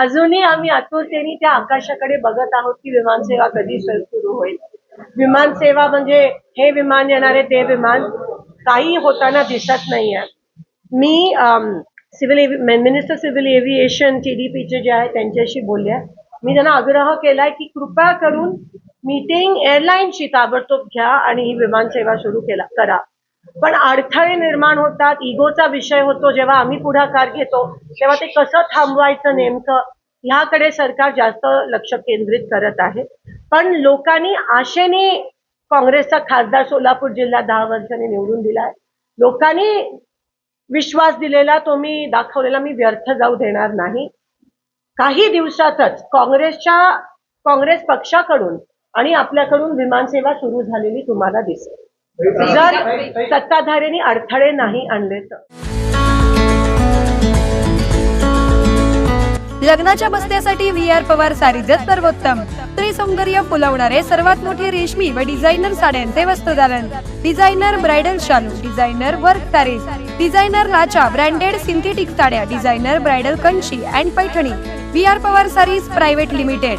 अजूनही आम्ही आतुरतेने त्या आकाशाकडे बघत आहोत की विमानसेवा कधी सुरू होईल. विमानसेवा म्हणजे हे विमान येणारे ते विमान काही होताना दिसत नाहीये. मी सिव्हिल मिनिस्टर सिव्हिल एव्हिएशन टीडीपीचे जे आहे त्यांच्याशी बोलले. आहे. मी त्यांना आग्रह केलाय की कृपया करून मीटिंग एअरलाईनशी ताबडतोब घ्या आणि ही विमानसेवा सुरू केला करा. पण अडथळे निर्माण होतात इगोचा विषय होतो जेव्हा आम्ही पुढाकार घेतो तेव्हा ते कसं थांबवायचं नेमकं ह्याकडे सरकार जास्त लक्ष केंद्रित करत आहे. पण लोकांनी आशेने काँग्रेसचा खासदार सोलापूर जिल्हा दहा वर्षांनी निवडून दिलाय. लोकांनी विश्वास दिलेला तो मी दाखवलेला मी व्यर्थ जाऊ देणार नाही. काही दिवसातच काँग्रेसच्या काँग्रेस पक्षाकडून आणि आपल्याकडून विमानसेवा सुरू झालेली तुम्हाला दिसेल. जर सत्ताधाऱ्यांनी अडथळे नाही आणले तर? लग्नाच्या बसण्यासाठी व्ही आर पवार सारीजच सर्वोत्तम. स्त्री सौंदर्य फुलवणारे सर्वात मोठे रेशमी व डिझायनर साड्यांचे वस्त्रदालन डिझायनर ब्रायडल शालू डिझायनर वर्क सारीज डिझायनर लाचा ब्रँडेड सिंथेटिक साड्या designer bridal Kanchi and Paithani. V R Pawar saris private limited.